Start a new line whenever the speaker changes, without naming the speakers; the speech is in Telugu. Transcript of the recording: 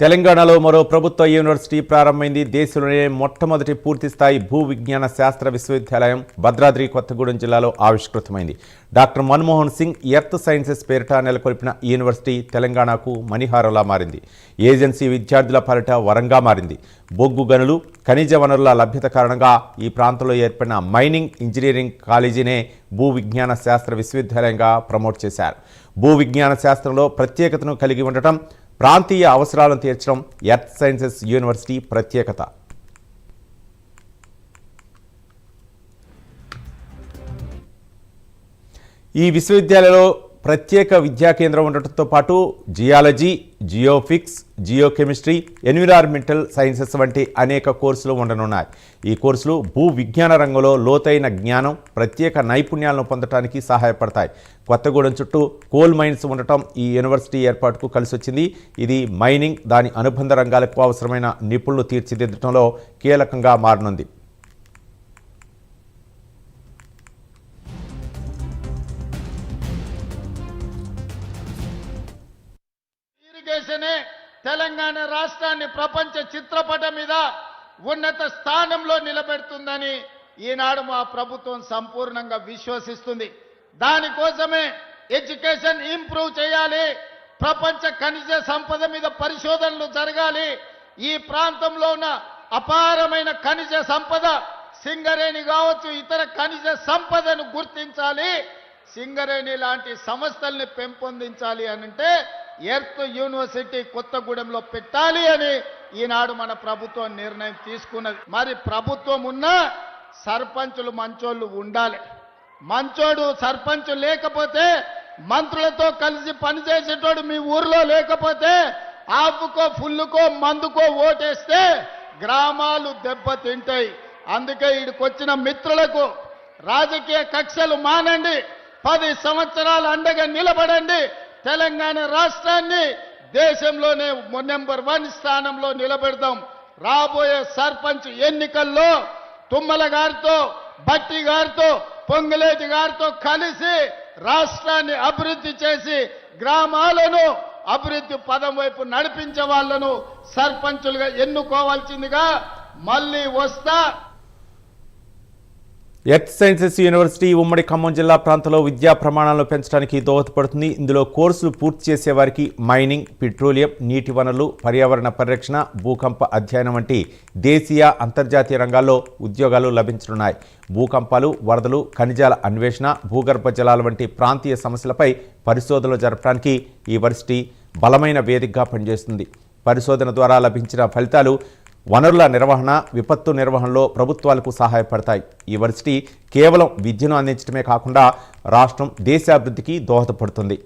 తెలంగాణలో మరో ప్రభుత్వ యూనివర్సిటీ ప్రారంభమైంది. దేశంలోనే మొట్టమొదటి పూర్తిస్థాయి భూ విజ్ఞాన శాస్త్ర విశ్వవిద్యాలయం భద్రాద్రి కొత్తగూడెం జిల్లాలో ఆవిష్కృతమైంది. Doctor Manmohan Singh earth sciences పేరిట నెలకొల్పిన యూనివర్సిటీ తెలంగాణకు మణిహారంలా మారింది. ఏజెన్సీ విద్యార్థుల పాలిట వరంగా మారింది. బొగ్గు గనులు ఖనిజ వనరుల లభ్యత కారణంగా ఈ ప్రాంతంలో ఏర్పడిన మైనింగ్ ఇంజనీరింగ్ కాలేజీనే భూ విజ్ఞాన శాస్త్ర విశ్వవిద్యాలయంగా ప్రమోట్ చేశారు. భూ విజ్ఞాన శాస్త్రంలో ప్రత్యేకతను కలిగి ఉండటం ప్రాంతీయ అవసరాలను తీర్చడం ఎర్త్ సైన్సెస్ యూనివర్సిటీ ప్రత్యేకత. ఈ విశ్వవిద్యాలయంలో ప్రత్యేక విద్యా కేంద్రం ఉండటంతో పాటు geology geophysics geochemistry environmental sciences వంటి అనేక కోర్సులు ఉండనున్నాయి. ఈ కోర్సులు భూ విజ్ఞాన రంగంలో లోతైన జ్ఞానం ప్రత్యేక నైపుణ్యాలను పొందడానికి సహాయపడతాయి. కొత్తగూడెం చుట్టూ కోల్ మైన్స్ ఉండటం ఈ యూనివర్సిటీ ఏర్పాటుకు కలిసి వచ్చింది ఇది మైనింగ్ దాని అనుబంధ రంగాలకు అవసరమైన నిపుణులు తీర్చిదిద్దడంలో కీలకంగా మారనుంది.
ఇరిగేషనే తెలంగాణ రాష్ట్రాన్ని ప్రపంచ చిత్రపటం మీద ఉన్నత స్థానంలో నిలబెడుతుందని ఈనాడు మా ప్రభుత్వం సంపూర్ణంగా విశ్వసిస్తుంది. దానికోసమే ఎడ్యుకేషన్ ఇంప్రూవ్ చేయాలి ప్రపంచ ఖనిజ సంపద మీద పరిశోధనలు జరగాలి. ఈ ప్రాంతంలో ఉన్న అపారమైన ఖనిజ సంపద సింగరేణి కావచ్చు ఇతర ఖనిజ సంపదను గుర్తించాలి. సింగరేణి లాంటి సంస్థల్ని పెంపొందించాలి అనంటే ఎర్త్ యూనివర్సిటీ కొత్తగూడెంలో పెట్టాలి అని ఈనాడు మన ప్రభుత్వం నిర్ణయం తీసుకున్నది. మరి ప్రభుత్వం ఉన్నా సర్పంచులు మంచోళ్ళు ఉండాలి. మంచోడు సర్పంచ్ లేకపోతే మంత్రులతో కలిసి పనిచేసేటోడు మీ ఊర్లో లేకపోతే ఆపుకో ఫుల్లుకో మందుకో ఓటేస్తే గ్రామాలు దెబ్బతింటాయి. అందుకే ఇక్కడికొచ్చిన మిత్రులకు రాజకీయ కక్షలు మానండి. పది సంవత్సరాలు అండగా నిలబడండి. తెలంగాణ రాష్ట్రాన్ని దేశంలోనే నెంబర్ వన్ స్థానంలో నిలబెడదాం. రాబోయే సర్పంచ్ ఎన్నికల్లో తుమ్మల గారితో భట్టి గారితో పొంగులేటి గారితో కలిసి రాష్ట్రాన్ని అభివృద్ధి చేసి గ్రామాలను అభివృద్ధి పదం వైపు నడిపించే వాళ్ళను సర్పంచులుగా ఎన్నుకోవాల్సిందిగా మళ్ళీ వస్తా
ఎర్త్ సైన్సెస్ యూనివర్సిటీ ఉమ్మడి ఖమ్మం జిల్లా ప్రాంతంలో విద్యా ప్రమాణాలను పెంచడానికి దోహదపడుతుంది. ఇందులో కోర్సులు పూర్తి చేసే వారికి మైనింగ్ పెట్రోలియం నీటి వనరులు పర్యావరణ పరిరక్షణ భూకంప అధ్యయనం వంటి దేశీయ అంతర్జాతీయ రంగాల్లో ఉద్యోగాలు లభించనున్నాయి. భూకంపాలు వరదలు ఖనిజాల అన్వేషణ భూగర్భ జలాల వంటి ప్రాంతీయ సమస్యలపై పరిశోధనలు జరపడానికి ఈ యూనివర్సిటీ బలమైన వేదికగా పనిచేస్తుంది. పరిశోధన ద్వారా లభించిన ఫలితాలు వనరుల నిర్వహణ విపత్తు నిర్వహణలో ప్రభుత్వాలకు సహాయపడతాయి. ఈ యూనివర్సిటీ కేవలం విద్యను అందించడమే కాకుండా రాష్ట్రం దేశాభివృద్ధికి దోహదపడుతుంది.